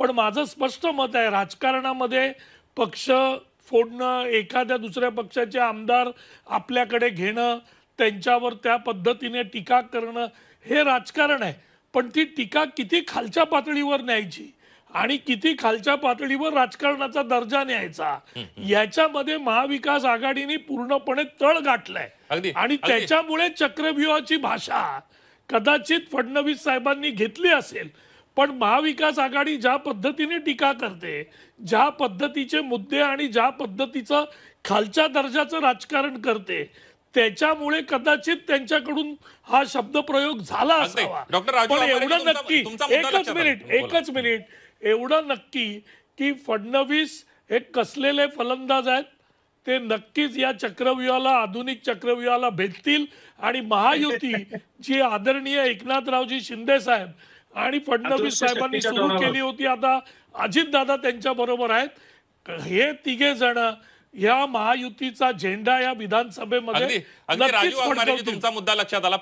पण माझं स्पष्ट मत आहे राजकारणामध्ये पक्ष फोडणं एखाद्या दुसऱ्या पक्षाचे आमदार आपल्याकडे घेणं त्यांच्यावर त्या पद्धतीने टीका करणं हे राजकारण आहे पण ती टीका किती खालच्या पातळीवर न्यायची आणि किती खालच्या पातळीवर राजकारणाचा दर्जा न्यायचा याच्यामध्ये महाविकास आघाडीने पूर्णपणे तळ गाठलाय आणि. त्याच्यामुळे चक्रव्यूहाची भाषा कदाचित फडणवीस साहेबांनी घेतली असेल पण महाविकास आघाडी ज्या पद्धतीने टीका करते ज्या पद्धतीचे मुद्दे आणि ज्या पद्धतीचं खालच्या दर्जाचं राजकारण करते त्याच्यामुळे कदाचित त्यांच्याकडून हा शब्दप्रयोग झाला. असावा डॉक्टर राजू पण एवढं नक्की एकच. मिनिट. एकच मिनिट एवढं नक्की की फडणवीस हे कसलेले फलंदाज आहेत ते नक्कीच या चक्रव्यूहाला आधुनिक चक्रव्यूहाला भेटतील आणि महायुती जी आदरणीय एकनाथरावजी शिंदे साहेब आणि फडणवीस साहेबांनी सुरू. केली होती आता अजितदादा त्यांच्या बरोबर आहेत हे तिघे जण या महायुतीचा झेंडा या विधानसभेमध्ये. तुमचा मुद्दा लक्षात आला